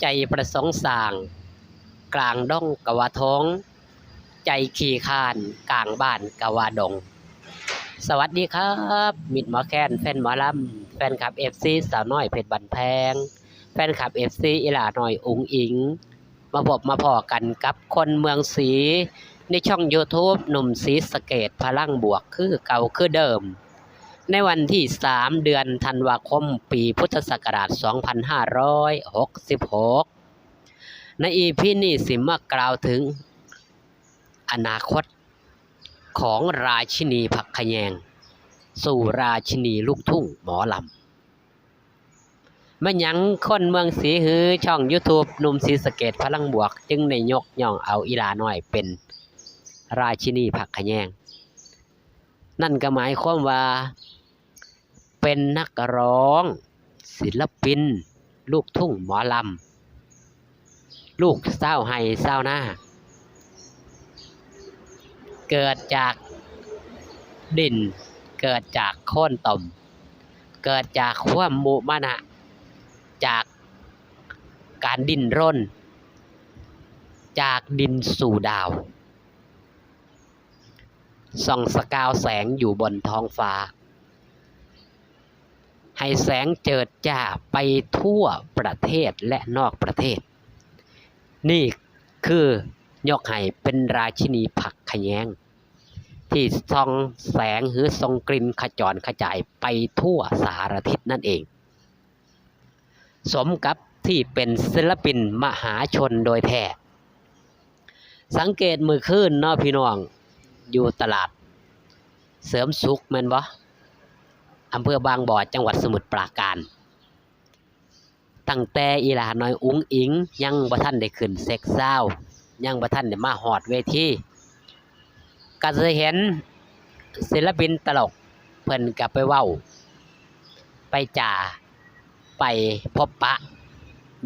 ใจประสงค์สาง กลางดงกะว่าท้อง ใจขี่คานกลางบ้านกะว่าดง สวัสดีครับ มิดหมอแคนแฟนหมอลำแฟนคลับเอฟซีสาวน้อยเพชรบันแพง แฟนคลับเอฟซีอีหลาหน้อยอุงอิง มาพบมาพอกันกับคนเมืองศรีในช่อง YouTube หนุ่มศรีสเกตพลังบวกคือเก่าคือเดิม ในวันที่ 3 เดือนธันวาคม ปีพุทธศักราช 2566 ในอีพีนี้สิมากล่าวถึง อนาคตของราชินีผักขะแยง สู่ราชินีลูกทุ่งหมอลำมันยังคนเมืองศรีหือช่อง YouTube นุ่มศรีสเกตพลังบวก จึงได้ยกย่องเอาอีลาน้อยเป็นราชินีผักขะแยง นั่นก็หมายความว่า เป็นนักร้อง ศิลปิน ลูกทุ่งหมอลำ ลูกเศร้าไห้เศร้าหน้า เกิดจากดิน เกิดจากโค่นต่ม เกิดจากความมุมานะ จากการดิ้นรน จากดินสู่ดาว ส่องสกาวแสงอยู่บนท้องฟ้า ให้แสงเจิดจ้าไปทั่วประเทศและนอกประเทศ นี่คือยกให้เป็นราชินีผักขยง ที่ส่องแสงหรือทรงกลิ่นขจรขจายไปทั่วสารทิศนั่นเอง สมกับที่เป็นศิลปินมหาชนโดยแท้สังเกตมือขึ้นนาะพี่น้องอยู่ตลาด เสริมสุขแม่นบ่ อำเภอบางบ่อจังหวัดสมุทรปราการ ตั้งแต่อีหลาน้อยอุ้งอิง ยังบ่ทันได้ขึ้นเซ็กซาวยังบ่ทันได้มาฮอดเวทีก็จะเห็นศิลปินตลกเพิ่นก็ไปเว้า ไปจ่าไปพบปะ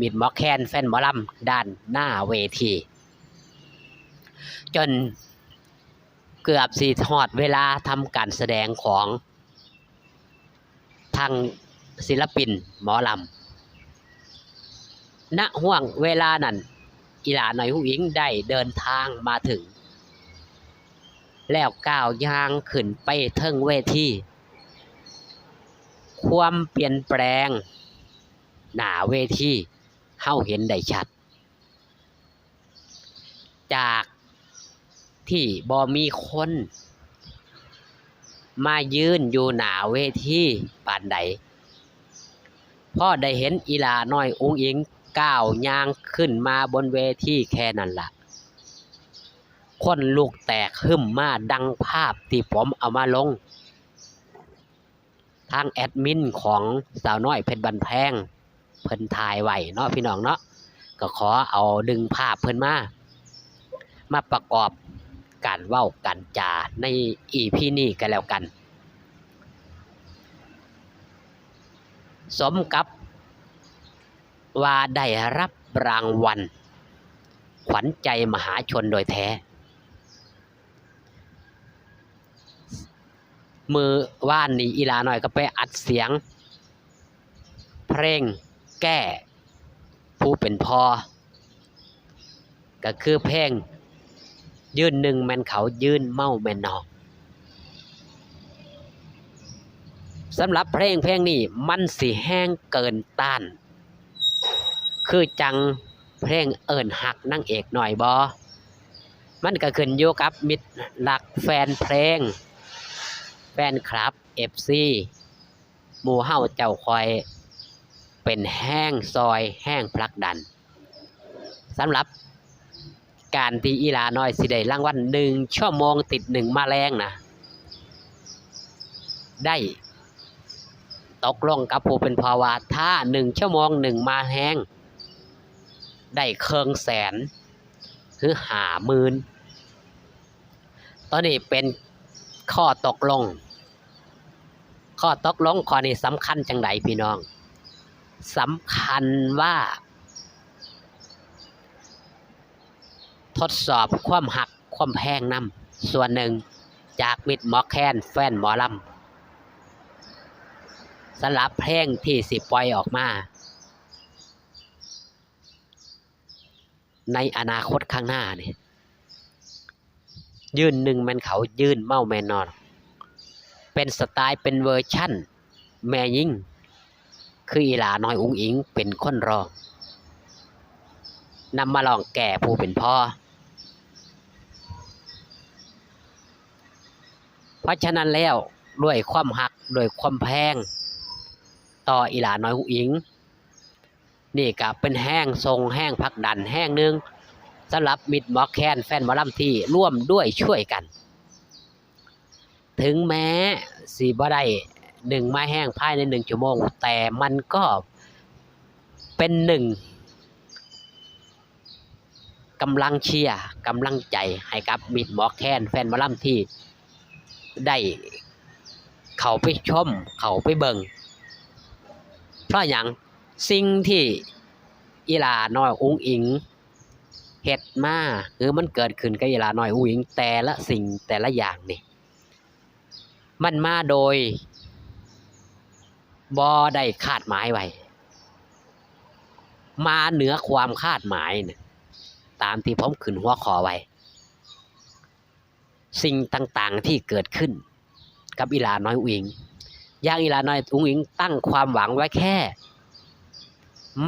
มิดหมอแคนแฟนหมอลำด้านหน้าเวที จนเกือบสีทอดเวลาทำการแสดงของ ทางศิลปินหมอลำณห่วงเวลานั้นอีหลาหน่อยผู้หญิงได้เดินทางมาถึง แล้วก้าวยางขึ้นไปเทิงเวทีความเปลี่ยนแปลง หน้าเวทีเฮาเห็นได้ชัด จากที่บ่มีคน มายืนอยู่หน้าเวทีปานใดพ่อได้เห็นอีลาน้อยองอิงก้าวยางขึ้นมาบนเวทีแค่นั้นละ่ะ คนลูกแตกหึมมาดังภาพที่ผมเอามาลง ทางแอดมินของสาวน้อยเพชรบันแพง เพิ่นถ่ายไว้เนาะพี่น้องเนาะก็ขอเอาดึงภาพเพิ่นมา มาประกอบ การเว้ากันจาในอีพีนี้กันแล้วกัน สมกับว่าได้รับรางวัล ขวัญใจมหาชนโดยแท้ มือว่านนี่อีลาหน่อยก็ไปอัดเสียง เพลงแก้ผู้เป็นพ่อก็คือเพลง ยืนหนึ่งแมนเขายืนเมาแมนนอกสำหรับเพลงเพลงนี้มันสิแห้งเกินต้าน คือจังเพลงเอิญหักนั่งเอกหน่อยบอมันก็ขึ้นอยู่กับมิตรหลักแฟนเพลง แฟนคลับเอฟซีหมูเฮาเจ้าคอย เป็นแห้งซอยแห้งพลักดันสำหรับ การที่อีลาน้อยสิได้รางวัลหนึ่งชั่วโมงติดหนึ่งมาแรงนะได้ตกลงกับผู้เป็นภาวะถ้าหนึ่งชั่วโมงหนึ่งมาแห้งได้เคืองแสนคือหาหมื่นตอนนี้เป็นข้อตกลง ข้อตกลงข้อนี้สำคัญจังไดพี่น้องสำคัญว่า ดสอบความหักความแพงนำส่วนหนึ่งจากมิดหมอแคนแฟนหมอลำสำหรับเพลงที่สิปล่อยออกมา ในอนาคตข้างหน้านี่ยื่นหนึ่งแมนเขายื่นเมาแมนนอน เป็นสไตล์เป็นเวอร์ชั่น แม่ยิ่ง คืออีหลาน้อยอุ้งอิงเป็นคนรองนำมาลองแก่ผู้เป็นพ่อ เพราะฉะนั้นแล้วด้วยความหักด้วยความแพง ต่ออีหลาน้อยอุอิง นี่ก็เป็นแห้งทรงแห้งพักดันแห้งหนึ่งสำหรับมิดมอแคนแฟนมอลำที่ร่วมด้วยช่วยกัน ถึงแม้สีบ่ได้หนึ่งไม้แห้งภายในหนึ่งชั่วโมง แต่มันก็เป็นหนึ่งกำลังเชียร์กำลังใจให้กับมิดมอแคนแฟนมอลำที่ ได้เขาไปชมเขาไปเบิงเพราะอย่างสิ่งที่อีลาน้อยอุ้งอิงเฮ็ดมาคือมันเกิดขึ้นกับอีลาน้อยอุ้งอิง แต่ละสิ่งแต่ละอย่างนี่มันมาโดยบ่ได้คาดหมายไว้มาเหนือความคาดหมายเนี่ยตามที่ผมขึ้นหัวขอไว้ สิ่งต่างๆที่เกิดขึ้น กับอีลาน้อยอุ้งอิงย่างอีลาน้อยอุ้งอิงตั้งความหวังไว้แค่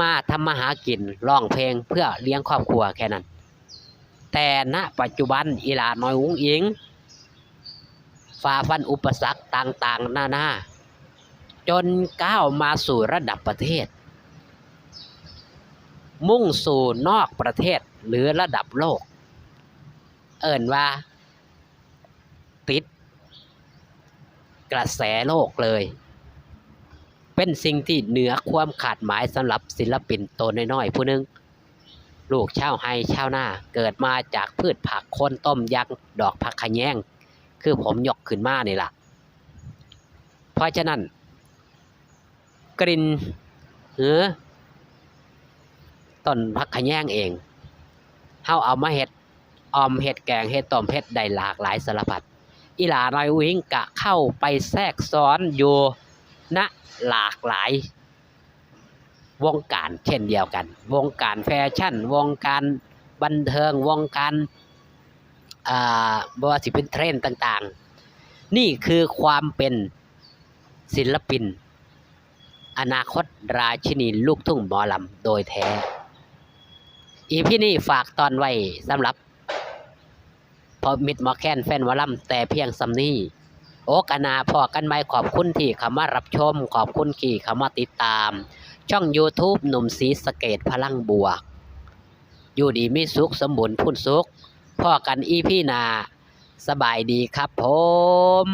มาทำมาหากินร้องเพลงเพื่อเลี้ยงครอบครัวแค่นั้น แต่ณปัจจุบันอีลาน้อยอุ้งอิงฝ่าฟันอุปสรรคต่างๆหนานาจนก้าวมาสู่ระดับประเทศ มุ่งสู่นอกประเทศหรือระดับโลก เอิ่นว่า ติด กระแสโลกเลย เป็นสิ่งที่เหนือความขาดหมายสำหรับศิลปินตัวน้อยๆผู้หนึง ลูกชาวไฮชาวนาเกิดมาจากพืชผักคนต้มยักษ์ดอกผักขะแยง คือผมยกขึ้นมานี่ล่ะ เพราะฉะนั้น กลิ่นเหือต้นผักขะแยงเองเฮาเอามาเฮ็ดออมเฮ็ดแกงเฮ็ดต้มเฮ็ดได้หลากหลายสารพัด อีหลานอยวิงกะเข้าไปแทรกซ้อนอยู่ณหลากหลายวงการเช่นเดียวกัน วงการแฟชั่น วงการบันเทิง วงการอ่าบ่ว่าสิเป็นเทรนด์ต่างๆ นี่คือความเป็นศิลปิน อนาคตราชินีลูกทุ่งหมอลำโดยแท้ อีพี่นี่ฝากตอนไว้สำหรับ อมิดมอแคนแฟนวอลัมแต่เพียงสำนี้โอกนาพอกันไม่ขอบคุณที่เข้ามารับชม ขอบคุณที่เข้ามาติดตาม ช่อง YouTube หนุ่มสีสเกตพลังบวก อยู่ดีมีสุขสมบูรณ์พุ่นสุขพ่อกันอีพี่นา สบายดีครับผม